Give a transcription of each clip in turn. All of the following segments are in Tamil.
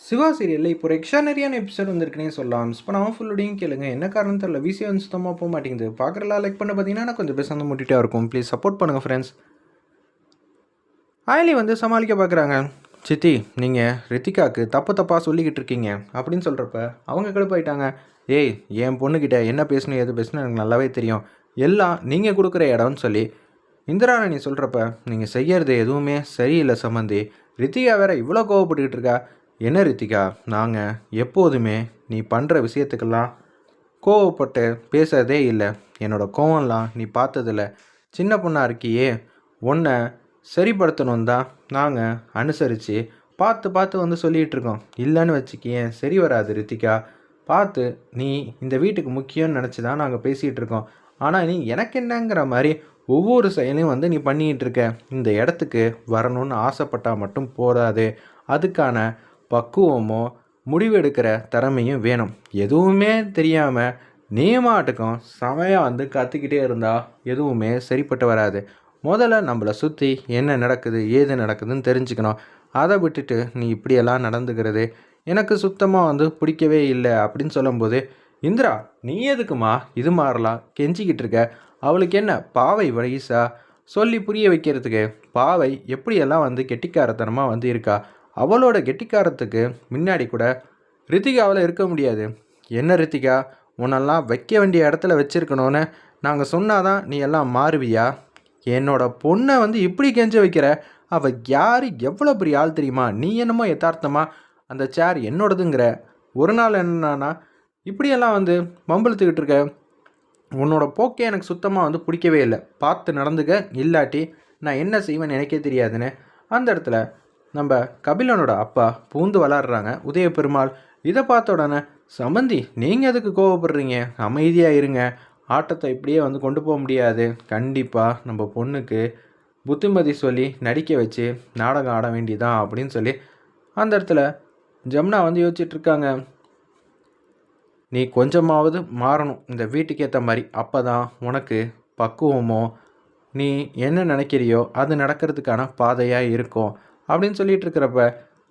சிவா சீரியலில் இப்போ ஒரு எக்ஸ்ட்ரானரியான எபிசோட் வந்திருக்குனே சொல்லலாம். இப்போ நான் ஃபுல்லோடையும் கேளுங்க. என்ன காரணம் தெரியல. விசி வந்து சுத்தமாக போக மாட்டேங்குது. பார்க்குறலாம் லைக் பண்ண பார்த்தீங்கன்னா கொஞ்சம் பேசாமல் முட்டிட்டே இருக்கும். ப்ளீஸ் சப்போர்ட் பண்ணுங்கள் ஃப்ரெண்ட்ஸ் ஆயிலி வந்து சமாளிக்க பார்க்குறாங்க சித்தி நீங்கள் ரித்திகாவுக்கு தப்பு தப்பாக சொல்லிக்கிட்டு இருக்கீங்க. அப்படின்னு சொல்கிறப்ப அவங்க கடுப்பாயிட்டாங்க. ஏய் என் பொண்ணுக்கிட்ட என்ன பேசணும் எது பேசணும் எனக்கு நல்லாவே தெரியும். எல்லாம் நீங்கள் கொடுக்குற இடம்னு சொல்லி இந்திராணி சொல்கிறப்ப நீங்கள் செய்யறது எதுவுமே சரியில்லை சம்மந்தி ரித்திகா வேற இவ்வளோ கோவப்பட்டுக்கிட்டு இருக்கா. என்ன ரித்திகா நாங்கள் எப்போதுமே நீ பண்ணுற விஷயத்துக்கெல்லாம் கோவப்பட்டு பேசுறதே இல்லை. என்னோட கோவம்லாம் நீ பார்த்ததில்ல. சின்ன பொண்ணாக இருக்கியே உன்னை சரிப்படுத்தணும் தான் நாங்கள் அனுசரித்து பார்த்து பார்த்து வந்து சொல்லிகிட்டு இருக்கோம். இல்லைன்னு வச்சுக்கியேன் சரி வராது ரித்திகா. பார்த்து நீ இந்த வீட்டுக்கு முக்கியம்னு நினச்சி தான் நாங்கள் பேசிகிட்டு இருக்கோம். ஆனால் நீ எனக்கு என்னங்கிற மாதிரி ஒவ்வொரு செயலையும் வந்து நீ பண்ணிக்கிட்டு இருக்க. இந்த இடத்துக்கு வரணும்னு ஆசைப்பட்டால் மட்டும் போதாது. அதுக்கான பக்குவமோ முடிவெடுக்கிற திறமையும் வேணும். எதுவுமே தெரியாமல் நீ மாட்டுக்கும் செமையாக வந்து கற்றுக்கிட்டே இருந்தால் எதுவுமே சரிப்பட்டு வராது. முதல்ல நம்மளை சுற்றி என்ன நடக்குது ஏது நடக்குதுன்னு தெரிஞ்சுக்கணும். அதை விட்டுட்டு நீ இப்படியெல்லாம் நடந்துக்கிறது எனக்கு சுத்தமாக வந்து பிடிக்கவே இல்லை அப்படின்னு சொல்லும்போது இந்திரா நீ எதுக்குமா இது மாறலாம் கெஞ்சிக்கிட்டு இருக்க? அவளுக்கு என்ன பாவை வயசா? சொல்லி புரிய வைக்கிறதுக்கு பாவை எப்படியெல்லாம் வந்து கெட்டிக்காரத்தனமாக வந்து இருக்கா? அவளோட கெட்டிக்காரத்துக்கு முன்னாடி கூட ரித்திகாவில் இருக்க முடியாது. என்ன ரித்திகா? உன்னெல்லாம் வைக்க வேண்டிய இடத்துல வச்சுருக்கணும்னு நாங்கள் சொன்னாதான் நீ எல்லாம் மாறுவியா? என்னோட பொண்ணை வந்து இப்படி கெஞ்ச வைக்கிற? அவள் யார்? எவ்வளோ பெரிய ஆள் தெரியுமா? நீ என்னமோ யதார்த்தமாக அந்த சேர் என்னோடதுங்கிற? ஒரு நாள் என்னன்னா இப்படியெல்லாம் வந்து மம்பளத்துக்கிட்டு இருக்க. உன்னோட போக்கே எனக்கு சுத்தமாக வந்து பிடிக்கவே இல்லை. பார்த்து நடந்துக்க. இல்லாட்டி நான் என்ன செய்வேன்னு எனக்கே தெரியாதுன்னு. அந்த இடத்துல நம்ம கபிலனோட அப்பா பூந்து வளர்றாங்க. உதய பெருமாள் இதை பார்த்த உடனே சமந்தி நீங்கள் எதுக்கு கோவப்படுறீங்க? அமைதியாக இருங்க. ஆட்டத்தை இப்படியே வந்து கொண்டு போக முடியாது. கண்டிப்பாக நம்ம பொண்ணுக்கு புத்திமதி சொல்லி நடிக்க வச்சு நாடகம் ஆட வேண்டியதான் அப்படின்னு சொல்லி அந்த இடத்துல ஜம்னா வந்து யோசிச்சிட்டுருக்காங்க நீ கொஞ்சமாவது மாறணும். இந்த வீட்டுக்கு ஏற்ற மாதிரி அப்போ தான் உனக்கு பக்குவமோ நீ என்ன நினைக்கிறியோ அது நடக்கிறதுக்கான பாதையாக இருக்கும். அப்படின்னு சொல்லிட்டு இருக்கிறப்ப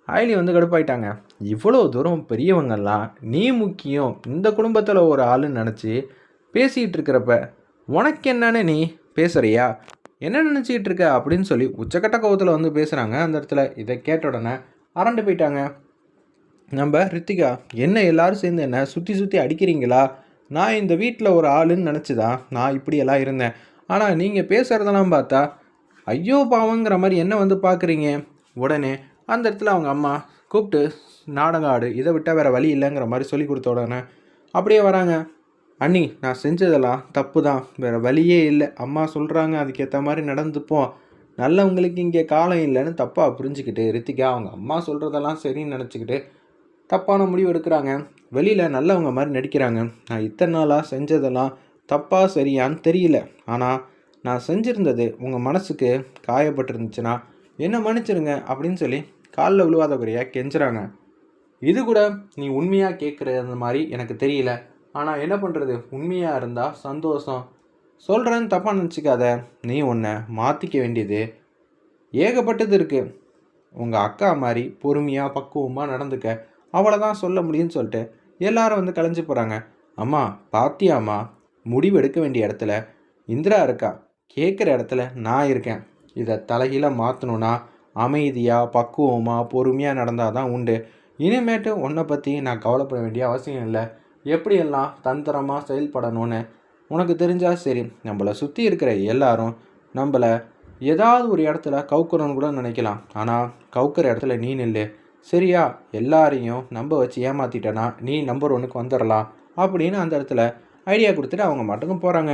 ஆயிலி வந்து கடுப்பாயிட்டாங்க. இவ்வளோ தூரம் பெரியவங்கெல்லாம் நீ முக்கியம் இந்த குடும்பத்தில் ஒரு ஆளுன்னு நினச்சி பேசிகிட்டு இருக்கிறப்ப உனக்கு என்னன்னு நீ பேசுகிறியா என்ன நினச்சிக்கிட்டு இருக்க? அப்படின்னு சொல்லி உச்சக்கட்ட கோவத்தில் வந்து பேசுகிறாங்க அந்த இடத்துல இதை கேட்ட உடனே அரண்டு போயிட்டாங்க. நம்ம ரித்திகா என்ன எல்லாரும் சேர்ந்து என்ன சுற்றி சுற்றி அடிக்கிறீங்களா? நான் இந்த வீட்டில் ஒரு ஆளுன்னு நினச்சி தான் நான் இப்படியெல்லாம் இருந்தேன். ஆனால் நீங்கள் பேசுகிறதெல்லாம் பார்த்தா ஐயோ பாவங்கிற மாதிரி என்ன வந்து பார்க்குறீங்க உடனே அந்த இடத்துல அவங்க அம்மா கூப்பிட்டு நாடகம் ஆடு இதை விட்டால் வேறு வழி இல்லைங்கிற மாதிரி சொல்லி கொடுத்த உடனே அப்படியே வராங்க. அண்ணி நான் செஞ்சதெல்லாம் தப்பு தான் வேறு வழியே இல்லை. அம்மா சொல்கிறாங்க அதுக்கேற்ற மாதிரி நடந்துப்போம். நல்லவங்களுக்கு இங்கே காலம் இல்லைன்னு தப்பாக புரிஞ்சுக்கிட்டு ரித்திகா அவங்க அம்மா சொல்கிறதெல்லாம் சரின்னு நினச்சிக்கிட்டு தப்பான முடிவு எடுக்கிறாங்க. வெளியில் நல்லவங்க மாதிரி நடிக்கிறாங்க. நான் இத்தனை நாளாக செஞ்சதெல்லாம் தப்பாக சரியான்னு தெரியல. ஆனால் நான் செஞ்சுருந்தது உங்கள் மனசுக்கு காயப்பட்டிருந்துச்சுன்னா என்ன மன்னிச்சிருங்க அப்படின்னு சொல்லி காலில் விழுவாத குறையாக கெஞ்சுறாங்க. இது கூட நீ உண்மையாக கேட்குற அந்த மாதிரி எனக்கு தெரியல. ஆனால் என்ன பண்ணுறது உண்மையாக இருந்தால் சந்தோஷம். சொல்கிறேன்னு தப்பாக நினச்சிக்காத. நீ உன்னை மாற்றிக்க வேண்டியது ஏகப்பட்டது இருக்குது உங்கள் அக்கா மாதிரி பொறுமையாக பக்குவமாக நடந்துக்க. அவ்வளோதான் சொல்ல முடியும்னு சொல்லிட்டு எல்லாரும் வந்து கலைஞ்சு போகிறாங்க அம்மா பாத்தியாம்மா முடிவு எடுக்க வேண்டிய இடத்துல இந்திரா இருக்கா? கேட்குற இடத்துல நான் இருக்கேன். இதை தலைகீழ மாற்றணுன்னா அமைதியாக பக்குவமாக பொறுமையாக நடந்தால் தான் உண்டு. இனிமேட்டு உன்னை பற்றி நான் கவலைப்பட வேண்டிய அவசியம் இல்லை. எப்படியெல்லாம் தந்திரமாக செயல்படணும்னு உனக்கு தெரிஞ்சால் சரி நம்மளை சுற்றி இருக்கிற எல்லாரும் நம்மளை ஏதாவது ஒரு இடத்துல கவுக்குறோன்னு கூட நினைக்கலாம். ஆனால் கவுக்கிற இடத்துல நீ நில்லு. சரியா எல்லாரையும் நம்ப வச்சு ஏமாற்றிட்டேன்னா நீ நம்பர் ஒன்றுக்கு வந்துடலாம் அப்படின்னு அந்த இடத்துல ஐடியா கொடுத்துட்டு அவங்க மட்டுக்கும் போகிறாங்க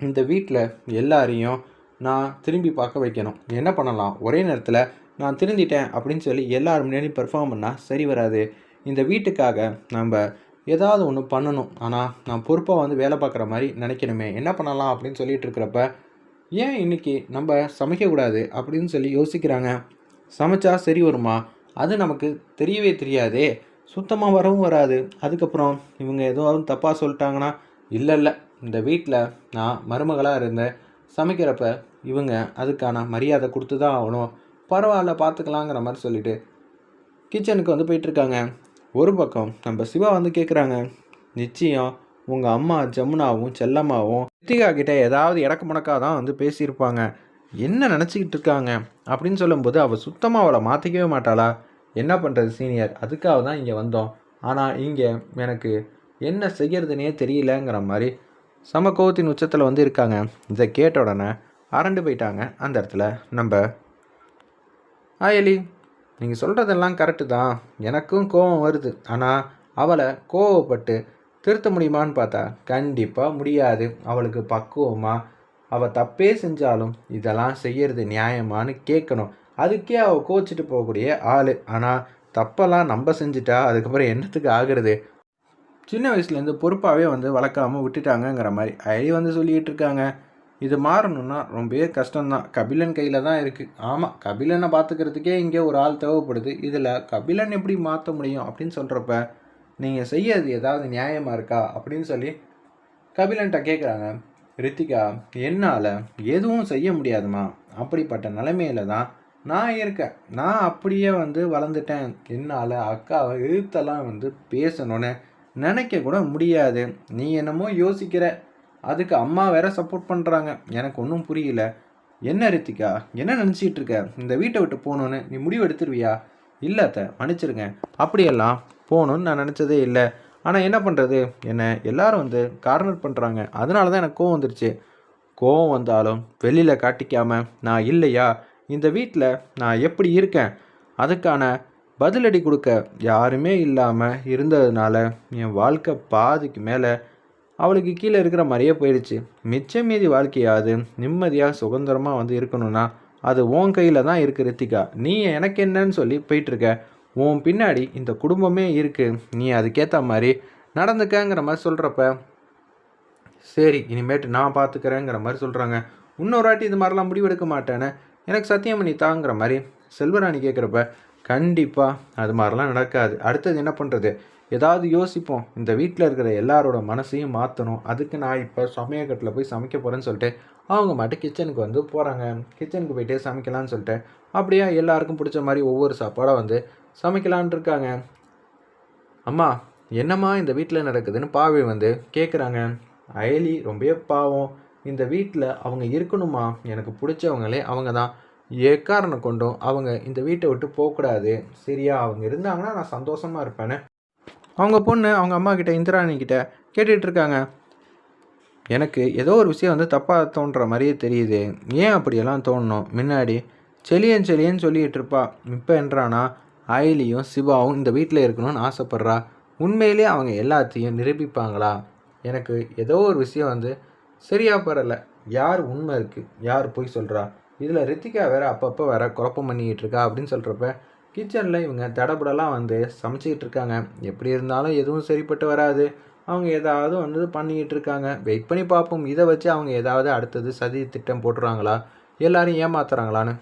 இந்த வீட்டில் எல்லாரையும் நான் திரும்பி பார்க்க வைக்கணும். என்ன பண்ணலாம்? ஒரே நேரத்தில் நான் திருந்திட்டேன் அப்படின்னு சொல்லி எல்லாரும் முன்னாடி பெர்ஃபார்ம் பண்ணால் சரி வராது. இந்த வீட்டுக்காக நம்ம ஏதாவது ஒன்று பண்ணணும். ஆனால் நான் பொறுப்பாக வந்து வேலை பார்க்குற மாதிரி நினைக்கணுமே. என்ன பண்ணலாம் அப்படின்னு சொல்லிட்டு இருக்கிறப்ப ஏன் இன்னைக்கு நம்ம சமைக்கக்கூடாது அப்படின்னு சொல்லி யோசிக்கிறாங்க. சமைச்சா சரி வருமா? அது நமக்கு தெரியவே தெரியாதே. சுத்தமாக வரவும் வராது. அதுக்கப்புறம் இவங்க எதுவும் தப்பாக சொல்லிட்டாங்கன்னா இல்லை இல்லை. இந்த வீட்டில் நான் மருமகளாக இருந்தேன். சமைக்கிறப்ப இவங்க அதுக்கான மரியாதை கொடுத்து தான் ஆகணும். பரவாயில்ல பார்த்துக்கலாங்கிற மாதிரி சொல்லிட்டு கிச்சனுக்கு வந்து போயிட்டுருக்காங்க. ஒரு பக்கம் நம்ம சிவா வந்து கேட்குறாங்க நிச்சயம் உங்கள் அம்மா ஜமுனாவும் செல்லம்மாவும் ரித்திகா கிட்டே ஏதாவது இடக்கு முடக்காக தான் வந்து பேசியிருப்பாங்க. என்ன நினச்சிக்கிட்டு இருக்காங்க? அப்படின்னு சொல்லும்போது அவள் சுத்தமாக அவளை மாற்றிக்கவே மாட்டாளா? என்ன பண்ணுறது சீனியர் அதுக்காக தான் இங்கே வந்தோம். ஆனால் இங்கே எனக்கு என்ன செய்யறதுனே தெரியலங்கிற மாதிரி சம கோவத்தின் உச்சத்தில் வந்து இருக்காங்க. இதை கேட்ட உடனே அரண்டு போயிட்டாங்க அந்த இடத்துல. நம்ம ஆயலி நீங்கள் சொல்கிறதெல்லாம் கரெக்டு தான். எனக்கும் கோவம் வருது. ஆனால் அவளை கோவப்பட்டு திருத்த முடியுமான்னு பார்த்தா கண்டிப்பாக முடியாது. அவளுக்கு பக்குவமாக அவள் தப்பே செஞ்சாலும் இதெல்லாம் செய்யறது நியாயமான்னு கேட்கணும். அதுக்கே அவள் கோச்சிட்டு போகக்கூடிய ஆள். ஆனால் தப்பெல்லாம் நம்ம செஞ்சுட்டா அதுக்கப்புறம் என்னத்துக்கு ஆகிறது? சின்ன வயசுலேருந்து பொறுப்பாகவே வந்து வளர்க்காமல் விட்டுட்டாங்கங்கிற மாதிரி ஐ வந்து சொல்லிக்கிட்டு இருக்காங்க இது மாறணும்னா ரொம்பவே கஷ்டம்தான். கபிலன் கையில் தான் இருக்குது ஆமாம் கபிலனை பார்த்துக்கிறதுக்கே இங்கே ஒரு ஆள் தேவைப்படுது. இதில் கபிலன் எப்படி மாற்ற முடியும் அப்படின்னு சொல்கிறப்ப நீங்கள் செய்யறது ஏதாவது நியாயமாக இருக்கா அப்படின்னு சொல்லி கபிலன்ட்ட கேட்குறாங்க. ரித்திகா என்னால் எதுவும் செய்ய முடியாதுமா? அப்படிப்பட்ட நிலைமையில தான் நான் இருக்கேன். நான் அப்படியே வந்து வளர்ந்துட்டேன். என்னால் அக்காவை எழுத்தெல்லாம் வந்து பேசணும்னு நினைக்க கூட முடியாது. நீ என்னமோ யோசிக்கிற. அதுக்கு அம்மா வேற சப்போர்ட் பண்ணுறாங்க எனக்கு ஒன்றும் புரியல. என்ன ரித்திகா? என்ன நினச்சிட்டு இருக்க? இந்த வீட்டை விட்டு போகணுன்னு நீ முடிவு எடுத்துருவியா? இல்லை மன்னிச்சிருங்க. அப்படியெல்லாம் போகணுன்னு நான் நினச்சதே இல்லை. ஆனால் என்ன பண்ணுறது என்னை எல்லாரும் வந்து கார்னர் பண்ணுறாங்க அதனால தான் எனக்கு கோவம் வந்துருச்சு. கோவம் வந்தாலும் வெளியில் காட்டிக்காமல் நான் இல்லையா? இந்த வீட்டில் நான் எப்படி இருக்கேன்? அதுக்கான பதிலடி கொடுக்க யாருமே இல்லாமல் இருந்ததுனால என் வாழ்க்கை பாதிக்கு மேலே அவளுக்கு கீழே இருக்கிற மாதிரியே போயிடுச்சு. மிச்சம் மீதி வாழ்க்கையாவது நிம்மதியாக சுதந்திரமாக வந்து இருக்கணும்னா அது உன் கையில் தான் இருக்குது ரித்திகா. நீ எனக்கு என்னன்னு சொல்லி போயிட்டுருக்க. உன் பின்னாடி இந்த குடும்பமே இருக்குது நீ அதுக்கேற்ற மாதிரி நடந்துக்கங்கிற மாதிரி சொல்கிறப்ப சரி இனிமேட்டு நான் பார்த்துக்கிறேங்கிற மாதிரி சொல்கிறாங்க இன்னொரு வாட்டி இது மாதிரிலாம் முடிவெடுக்க மாட்டேன்னு எனக்கு சத்தியம் பண்ணி தாங்கிற மாதிரி செல்வராணி கேட்குறப்ப கண்டிப்பாக அது மாதிரிலாம் நடக்காது. அடுத்தது என்ன பண்ணுறது ஏதாவது யோசிப்போம். இந்த வீட்டில் இருக்கிற எல்லாரோட மனசையும் மாற்றணும் அதுக்கு நான் இப்போ சமையக்கட்டில் போய் சமைக்க போகிறேன்னு சொல்லிட்டு அவங்க மட்டும் கிச்சனுக்கு வந்து போகிறாங்க கிச்சனுக்கு போயிட்டே சமைக்கலான்னு சொல்லிட்டு அப்படியே எல்லாருக்கும் பிடிச்ச மாதிரி ஒவ்வொரு சாப்பாடாக வந்து சமைக்கலான் இருக்காங்க. அம்மா என்னம்மா இந்த வீட்டில் நடக்குதுன்னு பாவி வந்து கேட்குறாங்க அயலி ரொம்பவே பாவம். இந்த வீட்டில் அவங்க இருக்கணுமா? எனக்கு பிடிச்சவங்களே அவங்க தான் எக்காரணம் கொண்டும். அவங்க இந்த வீட்டை விட்டு போகக்கூடாது. சரியா? அவங்க இருந்தாங்கன்னா நான் சந்தோஷமாக இருப்பேன்னு அவங்க பொண்ணு அவங்க அம்மா கிட்ட இந்திராணி கிட்ட கேட்டுட்டு இருக்காங்க. எனக்கு ஏதோ ஒரு விஷயம் வந்து தப்பாக தோன்ற மாதிரியே தெரியுது. ஏன் அப்படியெல்லாம் தோணணும்? முன்னாடி செலியன் செலியன்னு சொல்லிகிட்டு இருப்பா. இப்போ என்றானா அயலியும் சிவாவும் இந்த வீட்டில் இருக்கணும்னு ஆசைப்பட்றா. உண்மையிலே அவங்க எல்லாத்தையும் நிரூபிப்பாங்களா? எனக்கு ஏதோ ஒரு விஷயம் வந்து சரியா பரல யார் உண்மை இருக்குது யார் போய் சொல்கிறா இதில் ரித்திகா வேற அப்பப்போ வேற குழப்பம் பண்ணிக்கிட்டு இருக்கா அப்படின்னு சொல்கிறப்ப கிச்சனில் இவங்க தடபுடலாம் வந்து சமைச்சிக்கிட்டு இருக்காங்க. எப்படி இருந்தாலும் எதுவும் சரிப்பட்டு வராது. அவங்க ஏதாவது வந்து பண்ணிக்கிட்டு இருக்காங்க. வெயிட் பண்ணி பார்ப்போம். இதை வச்சு அவங்க ஏதாவது அடுத்தது சதி திட்டம் போட்டுறாங்களா எல்லாரும் ஏமாத்துறாங்களான்னு.